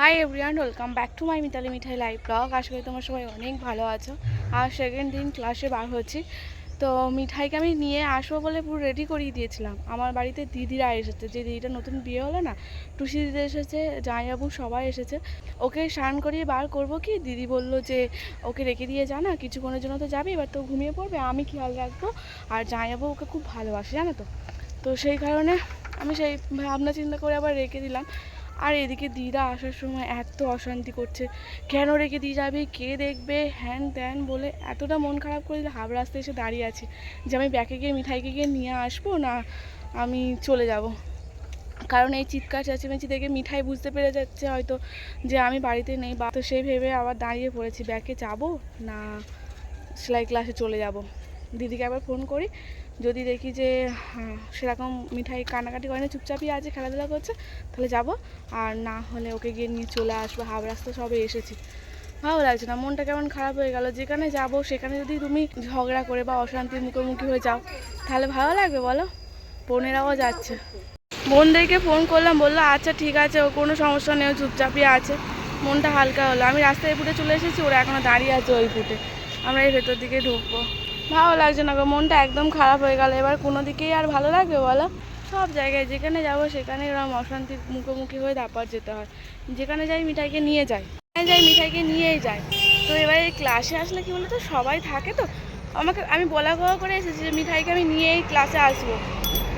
Hi everyone welcome back to my Mitali Mithai live blog আশা করি তোমার সবাই অনেক ভালো আছো। আর সেকেন্ড দিন ক্লাসে বার হচ্ছি। তো মিঠাইকে আমি নিয়ে আসব বলে পুরো রেডি করিয়ে দিয়েছিলাম। আমার বাড়িতে দিদিরা এসেছে। যে দিদিটা নতুন বিয়ে হলো না, টুসি দিদি এসেছে, জামাইবাবু সবাই এসেছে। ওকে স্নান করিয়ে বার করব কি? দিদি বলল যে, ওকে রেখে দিয়ে যা না, কিছুক্ষণের জন্য তো যাবে, এবার তো ঘুমিয়ে পড়বে, আমি খেয়াল রাখব। আর জামাইবাবু ওকে খুব ভালোবাসে, জানো তো। তো সেই কারণে আমি সেই ভাবনা চিন্তা করে আবার রেখে দিলাম। আর এদিকে দিদা আসার সময় এত অশান্তি করছে। কেন রেখে দিয়ে যাবে? কে দেখবে? হ্যান ত্যান বলে এতটা মন খারাপ করে দিলে হাব রাস্তায় এসে দাঁড়িয়ে আছি। যে আমি ব্যাকে গিয়ে মিঠাইকে গিয়ে নিয়ে আসব না আমি চলে যাব। কারণ এই চিৎকার চেঁচামেচি দেখে মিঠাই বুঝতে পেরে যাচ্ছে হয়তো যে আমি বাড়িতে নেই বা তো সেই ভেবে আবার দাঁড়িয়ে পড়েছি। ব্যাকে যাব না? সেলাই ক্লাসে চলে যাব। দিদিকে আবার ফোন করি। যদি দেখি যে হ্যাঁ, সেরকম মিঠাই কানাকাটি করে না চুপচাপই আছে খেলাধুলা করছে তাহলে যাব। আর না হলে ওকে গিয়ে নিয়ে চলে আসব হাব রাস্তা সবে এসেছি। ভালো লাগছে না মনটা কেমন খারাপ হয়ে গেল যেখানে যাব সেখানে যদি তুমি ঝগড়া করে বা অশান্তির মুখোমুখি হয়ে যাও তাহলে ভালো লাগবে বলো? বোনেরাও যাচ্ছে। বোনদেরকে ফোন করলাম বলল আচ্ছা ঠিক আছে ও কোনো সমস্যা নেই চুপচাপই আছে। মনটা হালকা হলো। আমি রাস্তায় ফুটে চলে এসেছি ওরা এখনও দাঁড়িয়ে আছে ওই ফুটে আমরা এই ভেতর দিকে ঢুকবো। ভালো লাগছে না মনটা একদম খারাপ হয়ে গেল। এবার কোনো দিকেই আর ভালো লাগবে বলো? সব জায়গায় যেখানে যাব সেখানে এরকম অশান্তির মুখোমুখি হয়ে তারপর যেতে হয়। যেখানে যাই মিঠাইকে নিয়ে যাই। যেখানে যাই মিঠাইকে নিয়েই যাই। তো এবারে ক্লাসে আসলে কি বলতো সবাই থাকে তো। আমাকে আমি বলা কওয়া করে এসেছি যে মিঠাইকে আমি নিয়েই ক্লাসে আসব।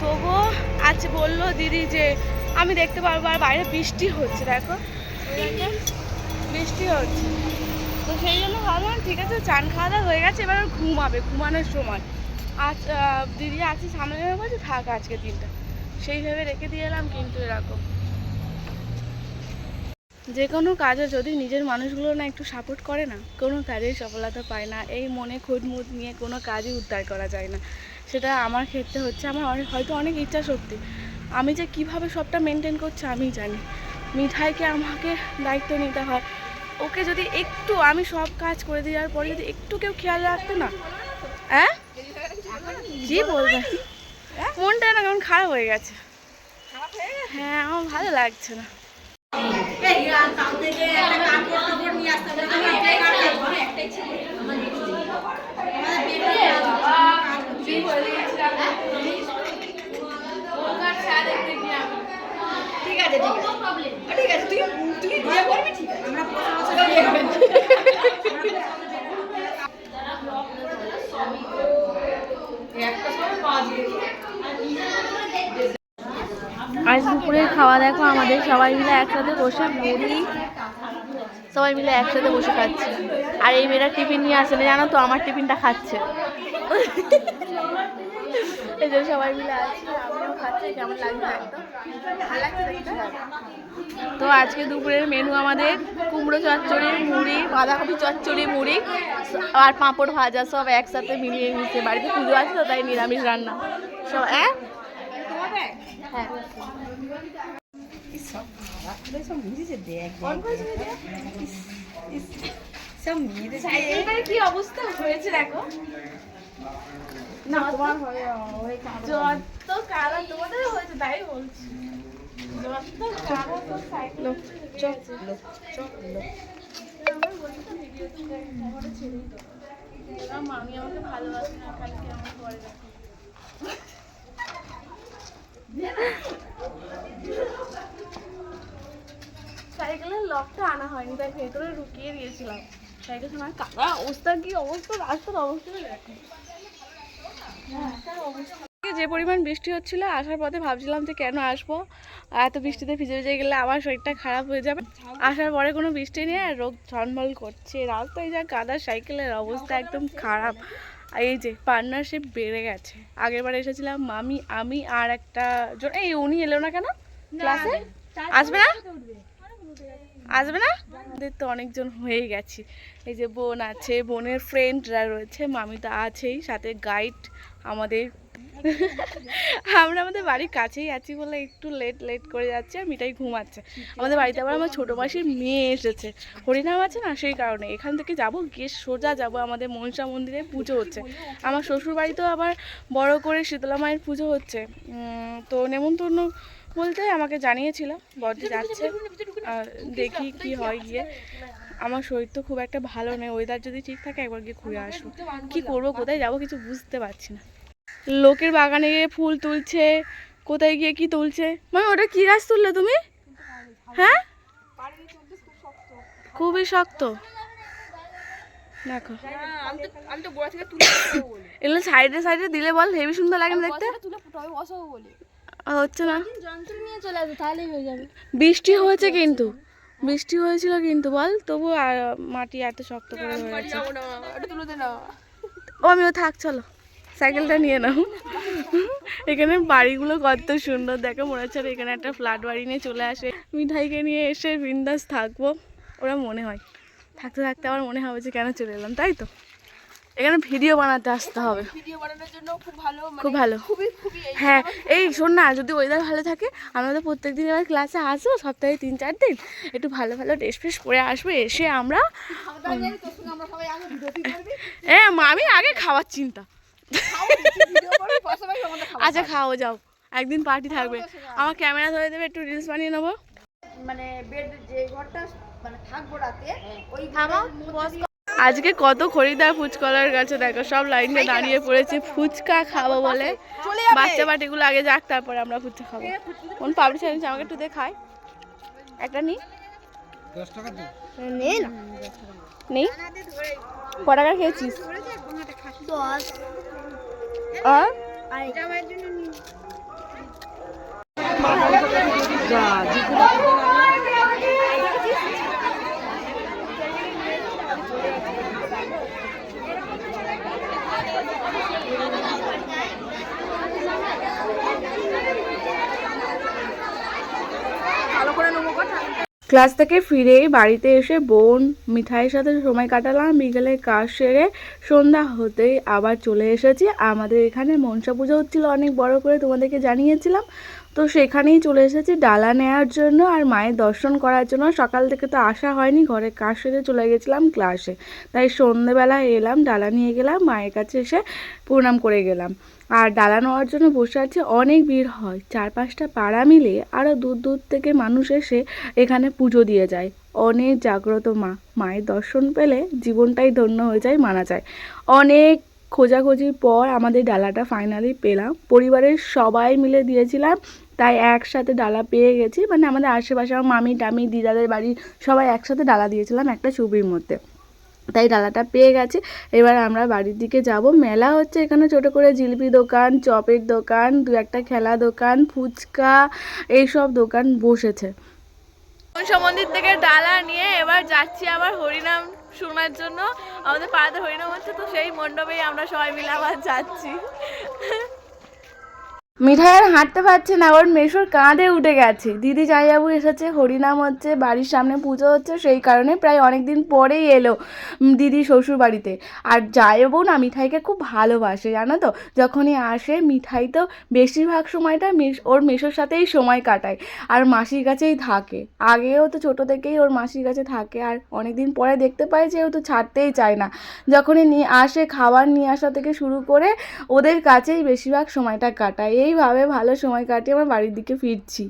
তবুও আজ বলল দিদি যে আমি দেখতে পারব আর বাইরে বৃষ্টি হচ্ছে দেখো, বৃষ্টি হচ্ছে। তো সেই জন্য ভাবলাম, ঠিক আছে, চান খাওয়া দাওয়া হয়ে গেছে, এবার ঘুমাবে, ঘুমানোর সময়। আজ দিদি আছে সামনে নেমে বলছে, থাক আজকে দিনটা। সেইভাবে রেখে দিয়ে এলাম, কিন্তু এরকম। যে কোনো কাজে যদি নিজের মানুষগুলো না একটু সাপোর্ট করে না, কোনো কাজেই সফলতা পায় না। এই মনে খুঁতমুত নিয়ে কোনো কাজই উদ্ধার করা যায় না। সেটা আমার ক্ষেত্রে হচ্ছে, আমার অনেক, হয়তো অনেক ইচ্ছা শক্তি আমি যে কীভাবে সবটা মেনটেন করছি আমি জানি। মিঠাইকে আমাকে দায়িত্ব নিতে হয়। ওকে যদি একটু আমি সব কাজ করে দেওয়ার পরে যদি একটু কেউ খেয়াল রাখতো না? হ্যাঁ? কি বলবে? মনটা না কেমন খারাপ হয়ে গেছে। হ্যাঁ আমার ভালো লাগছে না। ঠিক আছে ঠিক আছে। ঠিক আছে তুই তুই বিয়ে করবি ঠিক আছে। আমরা কেজি আজ দুপুরের খাওয়া দেখো আমাদের সবাই মিলে একসাথে বসে মুড়ি। সবাই মিলে একসাথে বসে খাচ্ছি। আর এই মেয়েরা টিফিন নিয়ে আসে না জানো তো আমার টিফিনটা খাচ্ছে। এই যে সবাই মিলে আছি আমিও খাচ্ছি কেমন একদম ভালো লাগছে তো আজকে দুপুরের মেনু আমাদের কুমড়ো চচ্চড়ি মুড়ি বাঁধাকপি চচ্চড়ি মুড়ি আর পাঁপড় ভাজা সব একসাথে মিলিয়ে মিশিয়ে বাড়িতে পুজো আছে তো তাই নিরামিষ রান্না। সব হ্যাঁ হ্যাঁ। সব বুঝেছে দেখ সব মেয়েদের কি অবস্থা হয়েছে দেখো? না তোমার যত কালা তোমাদের হয়েছে তাই বলছি। যত কালা তো সাইকেল চপ লোক চপ লোক আমার বলছি তো ভিডিওতে খবরে ছেড়েই তো। মামি আমাকে ভালোবাসে না কালকে আমার পরে দেখো সাইকেলের লকটা আনা হয়নি তাই ভেতরে ঢুকিয়ে দিয়েছিলাম। সাইকেল সময় কাদা অবস্থা কি অবস্থা? রাস্তার অবস্থা দেখো যে পরিমাণ বৃষ্টি হচ্ছিল আসার পথে ভাবছিলাম যে কেন আসব। এত বৃষ্টিতে ভিজে ভিজে গেলে আমার শরীরটা খারাপ হয়ে যাবে। আসার পরে কোনো বৃষ্টি নেই আর রোগ ঝলমল করছে। রাস্তায় যা কাদা সাইকেলের অবস্থা একদম খারাপ। এই যে পার্টনারশিপ বেড়ে গেছে। আগের বার এসেছিলাম মামি আমি আর একটা জন এই উনি এলো না কেন? ক্লাসে? আসবে না? আসবে না? আমাদের তো অনেকজন হয়ে গেছি। এই যে বোন আছে বোনের ফ্রেন্ডরা রয়েছে মামি তো আছেই সাথে গাইড আমাদের আমরা আমাদের বাড়ির কাছেই আছি বলে একটু লেট লেট করে যাচ্ছে আর মিঠাই ঘুমাচ্ছে। আমাদের বাড়িতে আবার আমার ছোটো মাসির মেয়ে এসেছে। হরিনাম আছে না সেই কারণে। এখান থেকে যাব, গিয়ে সোজা যাব আমাদের মনসা মন্দিরে পুজো হচ্ছে। আমার শ্বশুর বাড়িতেও আবার বড় করে শীতলা মায়ের পুজো হচ্ছে। তো নেমন্তন্ন বলতে আমাকে জানিয়েছিল, বর্দি যাচ্ছে। দেখি কি হয় গিয়ে। আমার শরীর তো খুব একটা ভালো নেই ওয়েদার যদি ঠিক থাকে একবার গিয়ে ঘুরে আসব কি করব কোথায় যাব কিছু বুঝতে পারছি না। লোকের বাগানে গিয়ে ফুল তুলছে কোথায় গিয়ে কি তুলছে? মানে ওটা কি গাছ তুললে তুমি? হ্যাঁ? খুবই শক্ত। দেখো। এগুলো সাইডে সাইডে দিলে বল হেভি সুন্দর লাগে না দেখতে। হচ্ছে না। হয়ে বৃষ্টি হয়েছে কিন্তু। বৃষ্টি হয়েছিল কিন্তু বল তবু আর মাটি এত শক্ত করে হয়েছে। ও আমিও থাক চলো। সাইকেলটা নিয়ে নাও। এখানে বাড়িগুলো কত সুন্দর দেখো মনে হচ্ছে এখানে একটা ফ্ল্যাট বাড়ি নিয়ে চলে আসে। মিঠাইকে নিয়ে এসে বিন্দাস থাকব ওরা মনে হয়। থাকতে থাকতে আমার মনে হবে যে কেন চলে এলাম তাই তো? এখানে ভিডিও বানাতে আসতে হবে। ভিডিও বানানোর জন্য খুব ভালো মানে খুব ভালো। খুবই খুবই হ্যাঁ এই শোন না যদি ওয়েদার ভালো থাকে আমরা তো প্রত্যেক দিন এবার ক্লাসে আসব সপ্তাহে তিন চার দিন। একটু ভালো ভালো ড্রেস ফ্রেস পরে আসব এসে আমরা মা, আমি আগে খাওয়ার চিন্তা। আচ্ছা খাও যাও। একদিন পার্টি থাকবে। আমার ক্যামেরা ধরে দেবে একটু রিলস বানিয়ে নেব। মানে বেড যে ঘরটা মানে থাকব রাতে ওই থামো, আজকে কত খরিদ্দার ফুচকলার কাছে দেখো সব লাইনে দাঁড়িয়ে পড়েছে। ফুচকা খাব বলে। বাচ্চা বাটিগুলো আগে যাক তারপরে আমরা ফুচকা খাব। কোন পাবলিক চ্যালেঞ্জ আমাকে একটু দেখায় একটা নি। নে নেই ক টাকা খেয়েছিস? দশ আর আর জামাইয়ের জন্য নিয়ে ভালো করে নেব কথা ক্লাস থেকে ফিরে বাড়িতে এসে বোন মিঠাইয়ের সাথে সময় কাটালাম। বিকেলে কাজ সেরে সন্ধ্যা হতেই আবার চলে এসেছি। আমাদের এখানে মনসা পুজো হচ্ছিল অনেক বড় করে তোমাদেরকে জানিয়েছিলাম। তো সেখানেই চলে এসেছি ডালা নেওয়ার জন্য আর মায়ের দর্শন করার জন্য। সকাল থেকে তো আসা হয়নি ঘরে কাজ সেরে চলে গেছিলাম ক্লাসে তাই সন্ধেবেলা এলাম, ডালা নিয়ে গেলাম, মায়ের কাছে এসে প্রণাম করে গেলাম। আর ডালা নেওয়ার জন্য বসে আছে, অনেক ভিড় হয়। চার পাঁচটা পাড়া মিলে আরও দূর দূর থেকে মানুষ এসে এখানে পুজো দিয়ে যায়। অনেক জাগ্রত মা। মায়ের দর্শন পেলে জীবনটাই ধন্য হয়ে যায়, মানা যায়। অনেক খোঁজাখুঁজির পর আমাদের ডালাটা ফাইনালি পেলাম। পরিবারের সবাই মিলে দিয়েছিলাম তাই একসাথে ডালা পেয়ে গেছি। মানে আমাদের আশেপাশে আমার মামি, টামি, দিদাদের বাড়ি সবাই একসাথে ডালা দিয়েছিলাম একটা ছবির মধ্যে। তাই ডালাটা পেয়ে গেছি। এবার আমরা বাড়ির দিকে যাব। মেলা হচ্ছে এখানে, ছোট করে জিলিপি দোকান, চপের দোকান, দু একটা খেলা দোকান, ফুচকা, এইসব দোকান বসেছে। মন্দির থেকে ডালা নিয়ে এবার যাচ্ছি আবার হরিনাম শোনার জন্য। আমাদের পাড়াতে হরিনাম হচ্ছে তো সেই মণ্ডপেই আমরা সবাই মিলে আবার যাচ্ছি। মিঠাই আর হাঁটতে পারছে না, ওর মেশোর কাঁধে উঠে গেছে। দিদি জাইবাবু এসেছে, হরিনাম হচ্ছে, বাড়ির সামনে পুজো হচ্ছে, সেই কারণে প্রায় অনেক দিন পরেই এলো দিদি শ্বশুর বাড়িতে আর জাইবাবু না মিঠাইকে খুব ভালোবাসে, জানো তো? যখনই আসে, মিঠাই তো বেশিরভাগ সময়টা ওর মেশোর সাথেই সময় কাটায়, আর মাসির কাছেই থাকে। আগেও তো ছোট থেকেই ওর মাসির কাছে থাকে, আর অনেক দিন পরে দেখতে পাই যে ও তো ছাড়তেই চায় না। যখনই নিয়ে আসে, খাবার নিয়ে আসা থেকে শুরু করে ওদের কাছেই বেশিরভাগ সময়টা কাটায়। এইভাবে ভালো সময় কাটিয়ে আমার বাড়ির দিকে ফিরছি।